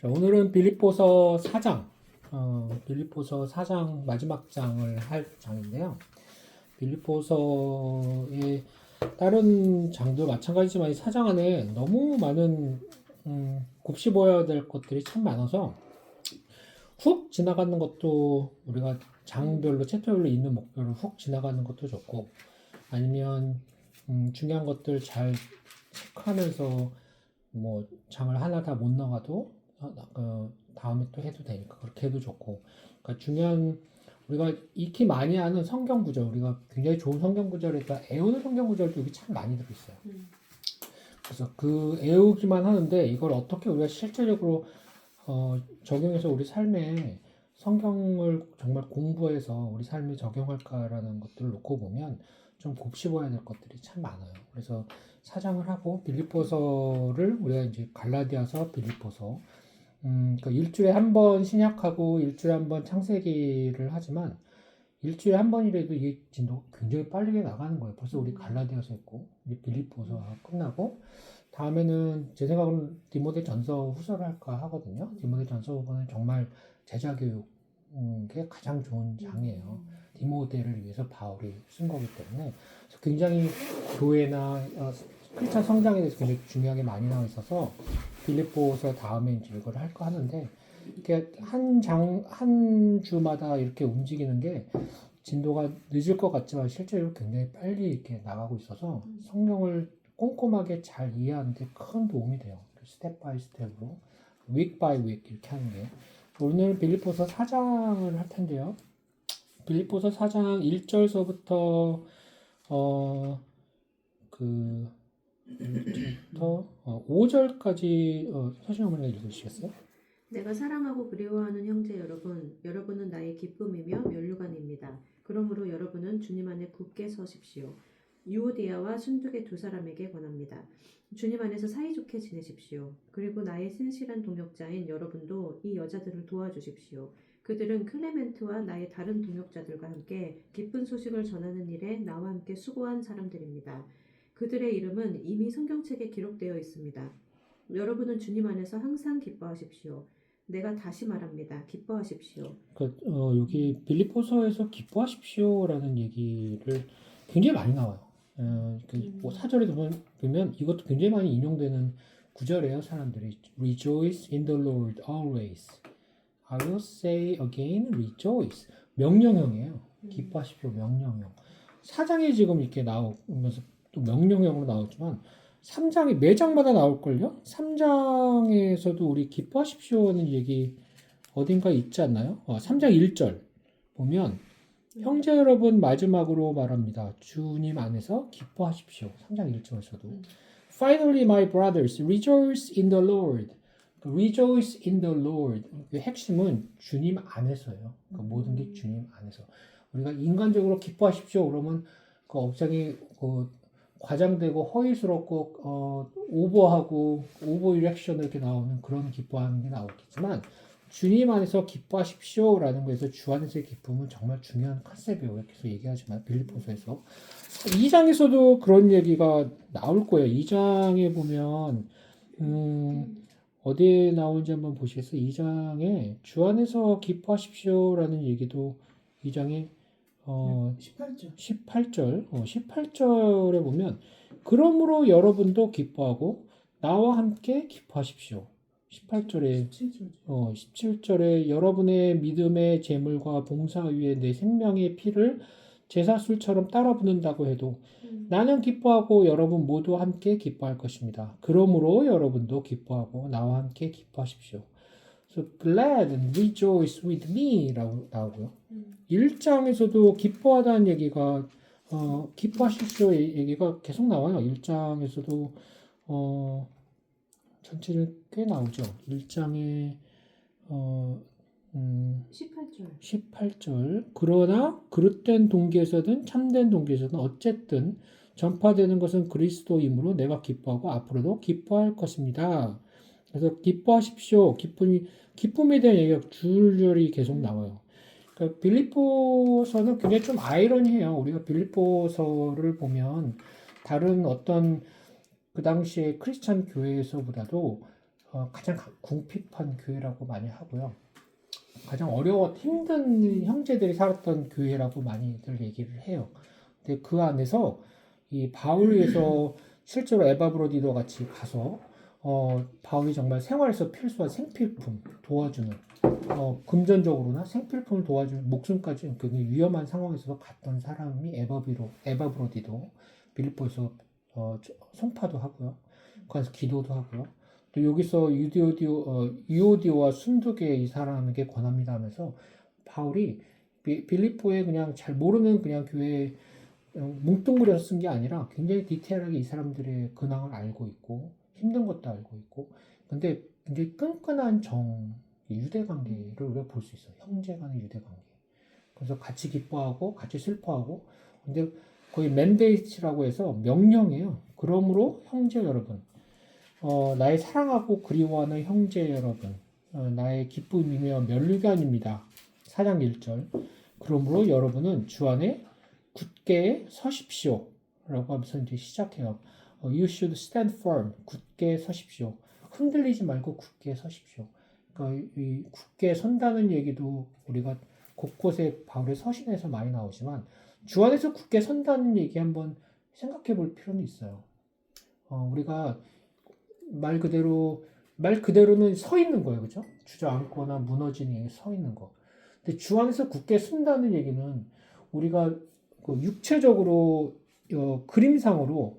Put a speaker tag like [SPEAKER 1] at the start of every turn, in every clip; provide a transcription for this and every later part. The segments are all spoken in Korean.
[SPEAKER 1] 자, 오늘은 빌립보서 4장, 어, 빌립보서 4장 마지막 장을 할 장인데요. 빌립보서의 다른 장도 마찬가지지만 이 4장 안에 너무 많은 음, 곱씹어야 될 것들이 참 많아서 훅 지나가는 것도 우리가 장별로 챕터별로 있는 목표를 훅 지나가는 것도 좋고 아니면 음, 중요한 것들 잘 체크하면서 뭐 장을 하나 다 못 나가도 어, 어, 다음에 또 해도 되니까 그렇게 해도 좋고 그러니까 중요한 우리가 익히 많이 아는 성경 구절 우리가 굉장히 좋은 성경 구절에다 애우는 성경 구절도 여기 참 많이 들어있어요.
[SPEAKER 2] 음.
[SPEAKER 1] 그래서 그 애우기만 하는데 이걸 어떻게 우리가 실제적으로 어, 적용해서 우리 삶에 성경을 정말 공부해서 우리 삶에 적용할까라는 것들을 놓고 보면 좀 곱씹어야 될 것들이 참 많아요. 그래서 사장을 하고 빌립보서를 우리가 이제 갈라디아서 빌립보서 음, 그 일주일에 한 번 신약하고 일주일에 한 번 창세기를 하지만 일주일에 한 번이라도 이게 진도가 굉장히 빠르게 나가는 거예요. 벌써 우리 갈라디아서 했고 이제 빌립보서가 끝나고 다음에는 제 생각은 디모데 전서 후서를 할까 하거든요. 디모데 전서 후서는 정말 제자 교육에 가장 좋은 장이에요. 디모데를 위해서 바울이 쓴 거기 때문에 굉장히 교회나 어, 크리스찬 성장에 대해서 굉장히 중요하게 많이 나와 있어서 빌립보서 다음에 이제 이걸 할까 하는데 이게 한 장 한 주마다 이렇게 움직이는 게 진도가 늦을 것 같지만 실제로 굉장히 빨리 이렇게 나가고 있어서 성경을 꼼꼼하게 잘 이해하는데 큰 도움이 돼요. 스텝 바이 스텝으로 윅 바이 윅 이렇게 하는 게 오늘 빌립보서 4장을 할 텐데요. 빌립보서 4장 1절서부터 어그 1절부터 어, 5절까지 어, 서신 어머니가 읽으시겠어요?
[SPEAKER 2] 내가 사랑하고 그리워하는 형제 여러분, 여러분은 나의 기쁨이며 면류관입니다. 그러므로 여러분은 주님 안에 굳게 서십시오. 유오디아와 순두계 두 사람에게 권합니다. 주님 안에서 사이좋게 지내십시오. 그리고 나의 신실한 동역자인 여러분도 이 여자들을 도와주십시오. 그들은 클레멘트와 나의 다른 동역자들과 함께 기쁜 소식을 전하는 일에 나와 함께 수고한 사람들입니다. 그들의 이름은 이미 성경책에 기록되어 있습니다. 여러분은 주님 안에서 항상 기뻐하십시오. 내가 다시 말합니다. 기뻐하십시오.
[SPEAKER 1] 그, 어, 여기 빌립보서에서 기뻐하십시오라는 얘기를 굉장히 많이 나와요. 어, 그, 뭐 사절에 보면, 보면 이것도 굉장히 많이 인용되는 구절이에요. 사람들이 Rejoice in the Lord always. I will say again, rejoice. 명령형이에요. 기뻐하십시오. 명령형. 사장이 지금 이렇게 나오면서 또 명령형으로 나오지만 3장이 매장마다 나올걸요? 3장에서도 우리 기뻐하십시오는 얘기 어딘가 있지 않나요? 어, 3장 1절 보면 형제 여러분 마지막으로 말합니다. 주님 안에서 기뻐하십시오. 3장 1절에서도
[SPEAKER 2] 음.
[SPEAKER 1] Finally, my brothers, rejoice in the Lord. 그 rejoice in the Lord. 그 핵심은 주님 안에서예요. 그 모든 게 주님 안에서. 우리가 인간적으로 기뻐하십시오. 그러면 그 업장이 그 과장되고 허위스럽고 어, 오버하고 오버 리액션 이렇게 나오는 그런 기뻐하는 게 나오겠지만 주님 안에서 기뻐하십시오라는 거에서 주 안에서의 기쁨은 정말 중요한 컨셉이에요. 계속 얘기하지만 빌립보서에서 2장에서도 그런 얘기가 나올 거예요. 2장에 보면 음, 어디에 나오는지 한번 보시겠어요? 2장에 주 안에서 기뻐하십시오라는 얘기도 2장에 어,
[SPEAKER 3] 18절.
[SPEAKER 1] 18절, 어, 18절에 보면, 그러므로 여러분도 기뻐하고, 나와 함께 기뻐하십시오. 18절에,
[SPEAKER 3] 17절.
[SPEAKER 1] 어, 17절에 여러분의 믿음의 재물과 봉사 위에 내 생명의 피를 제사술처럼 따라 붓는다고 해도
[SPEAKER 2] 음.
[SPEAKER 1] 나는 기뻐하고 여러분 모두 함께 기뻐할 것입니다. 그러므로 여러분도 기뻐하고 나와 함께 기뻐하십시오. So glad and rejoice with me 라고 나오고요.
[SPEAKER 2] 음.
[SPEAKER 1] 1장에서도 기뻐하다는 얘기가 어, 기뻐하십시오 얘기가 계속 나와요. 1장에서도 어, 전체를 꽤 나오죠. 1장에 어, 음,
[SPEAKER 2] 18절.
[SPEAKER 1] 18절 그러나 그릇된 동기에서든 참된 동기에서든 어쨌든 전파되는 것은 그리스도이므로 내가 기뻐하고 앞으로도 기뻐할 것입니다. 그래서 기뻐하십시오. 기쁨이 기쁨에 대한 얘기가 줄줄이 계속 나와요. 그러니까 빌립보서는 굉장히 좀 아이러니해요. 우리가 빌립보서를 보면 다른 어떤 그 당시에 크리스찬 교회에서보다도 어, 가장 가- 궁핍한 교회라고 많이 하고요. 가장 어려워 힘든 형제들이 살았던 교회라고 많이들 얘기를 해요. 근데 그 안에서 이 바울에서 실제로 에바브로디도 같이 가서 어, 바울이 정말 생활에서 필수한 생필품 도와주는 어, 금전적으로나 생필품을 도와주는 목숨까지 굉장히 위험한 상황에서도 갔던 사람이 에바비로 에바브로디도 빌립보에서 어, 저- 송파도 하고요. 거기서 기도도 하고요. 또 여기서 유디오디오 어, 유오디오와 순두계 이 사람에게 권합니다 하면서 바울이 비- 빌립보에 그냥 잘 모르는 그냥 교회 어, 뭉뚱그려서 쓴 게 아니라 굉장히 디테일하게 이 사람들의 근황을 알고 있고 힘든 것도 알고 있고. 근데 굉장히 끈끈한 정 유대 관계를 우리가 볼 수 있어요. 형제 간의 유대 관계. 그래서 같이 기뻐하고 같이 슬퍼하고. 근데 거의 맨데이트라고 해서 명령이에요. 그러므로 형제 여러분 어, 나의 사랑하고 그리워하는 형제 여러분 어, 나의 기쁨이며 면류관입니다. 4장 1절. 그러므로 여러분은 주 안에 굳게 서십시오. 라고 하면서 이제 시작해요. 어, you should stand firm. 굳게 서십시오. 흔들리지 말고 굳게 서십시오. 그러니까 이, 이 굳게 선다는 얘기도 우리가 곳곳에 바울의 서신에서 많이 나오지만 주 안에서 굳게 선다는 얘기 한번 생각해 볼 필요는 있어요. 어, 우리가 말 그대로 말 그대로는 서 있는 거예요. 그죠? 주저앉거나 무너지는 서 있는 거. 근데 주 안에서 굳게 쓴다는 얘기는 우리가 그 육체적으로 어, 그림상으로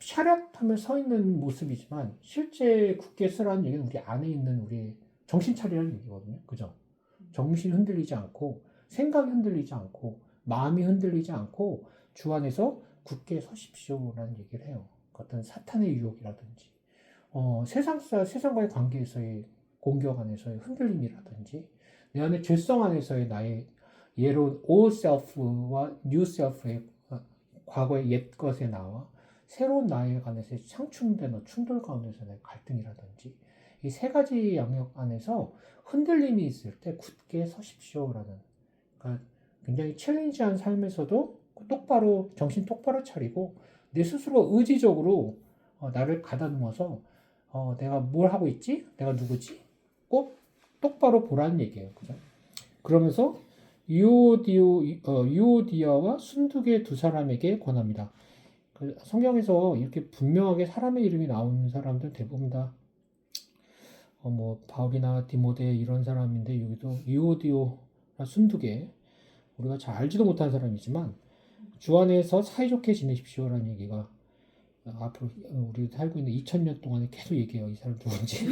[SPEAKER 1] 샤렷하며 서 있는 모습이지만 실제 굳게 쓰라는 얘기는 우리 안에 있는 우리 정신 차리라는 얘기거든요. 그죠? 정신 흔들리지 않고 생각이 흔들리지 않고 마음이 흔들리지 않고 주 안에서 굳게 서십시오라는 얘기를 해요. 어떤 사탄의 유혹이라든지 어, 세상사 세상과의 관계에서의 공격 안에서의 흔들림이라든지 내 안에 죄성 안에서의 나의 예로 old self와 new self의 어, 과거의 옛 것에 나와 새로운 나에 관해서의 상충되는 충돌 가운데서의 갈등이라든지 이 세 가지 영역 안에서 흔들림이 있을 때 굳게 서십시오라는 그러니까 굉장히 챌린지한 삶에서도 똑바로 정신 똑바로 차리고 내 스스로 의지적으로 어, 나를 가다듬어서 어, 내가 뭘 하고 있지? 내가 누구지? 꼭 똑바로 보라는 얘기예요. 그죠? 그러면서 유오디오, 어, 유오디아와 순두계 두 사람에게 권합니다. 그 성경에서 이렇게 분명하게 사람의 이름이 나오는 사람들 대부분 다, 어, 뭐, 바울이나 디모데 이런 사람인데, 여기도 유오디오나 순두계, 우리가 잘 알지도 못한 사람이지만, 주 안에서 사이좋게 지내십시오라는 얘기가 어, 앞으로 우리 살고 있는 2000년 동안에 계속 얘기해요. 이 사람 누군지.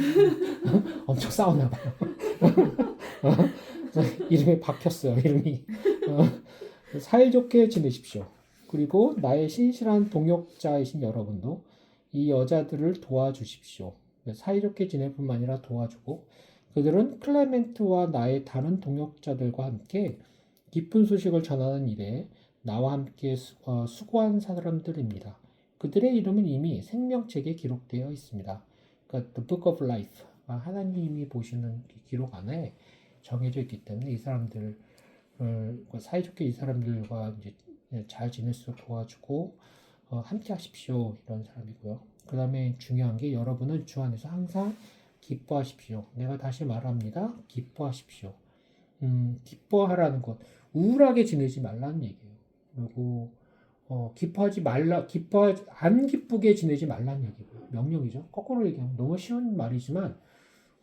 [SPEAKER 1] 엄청 싸우나 봐요. 이름이 박혔어요. 이름이. 어, 사이좋게 지내십시오. 그리고 나의 신실한 동역자이신 여러분도 이 여자들을 도와주십시오. 사이좋게 지낼 뿐만 아니라 도와주고 그들은 클레멘트와 나의 다른 동역자들과 함께 기쁜 소식을 전하는 일에 나와 함께 수, 어, 수고한 사람들입니다. 그들의 이름은 이미 생명책에 기록되어 있습니다. 그러니까 The Book of Life, 아, 하나님이 보시는 그 기록 안에 정해져 있기 때문에 이 사람들을 그 사이좋게 이 사람들과 이제 잘 지낼 수 도와주고 어, 함께 하십시오 이런 사람이고요. 그 다음에 중요한 게 여러분은 주 안에서 항상 기뻐하십시오. 내가 다시 말합니다. 기뻐하십시오. 음, 기뻐하라는 것, 우울하게 지내지 말라는 얘기예요. 그리고 어, 기뻐하지 말라, 기뻐하지 안 기쁘게 지내지 말라는 얘기고요. 명령이죠. 거꾸로 얘기하면 너무 쉬운 말이지만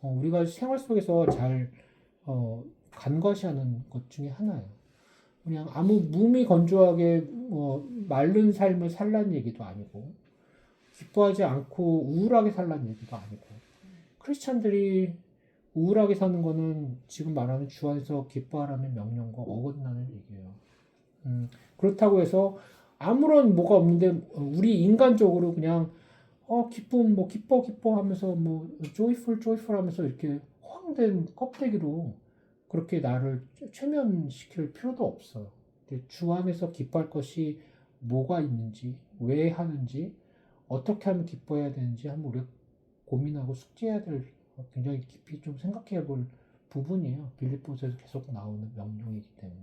[SPEAKER 1] 어, 우리가 생활 속에서 잘 어, 간과시하는 것 중에 하나예요. 그냥 아무 무미 건조하게 뭐 마른 삶을 살라는 얘기도 아니고 기뻐하지 않고 우울하게 살라는 얘기도 아니고 크리스찬들이 우울하게 사는 거는 지금 말하는 주 안에서 기뻐하라는 명령과 어긋나는 얘기예요. 음, 그렇다고 해서 아무런 뭐가 없는데 우리 인간적으로 그냥 어 기쁨 뭐 기뻐 기뻐 하면서 뭐 joyful joyful 하면서 이렇게 허황된 껍데기로 그렇게 나를 최면시킬 필요도 없어요. 주 안에서 기뻐할 것이 뭐가 있는지, 왜 하는지, 어떻게 하면 기뻐해야 되는지 한번 우리가 고민하고 숙지해야 될 굉장히 깊이 좀 생각해 볼 부분이에요. 빌립보서에서 계속 나오는 명령이기 때문에.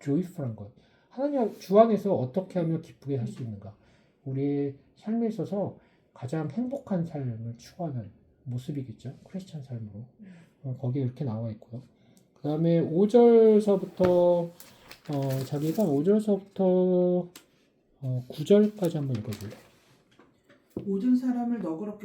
[SPEAKER 1] joyful한 것. 하나님 주 안에서 어떻게 하면 기쁘게 살수 있는가? 우리의 삶에 있어서 가장 행복한 삶을 추구하는 모습이겠죠. 크리스찬 삶으로. 어, 거기에 이렇게 나와 있고요. 그 다음에 5절서부터 어, 자기가 5절서부터 어, 9절까지 한번 읽어볼래요?
[SPEAKER 3] 모든 사람을 너그럽게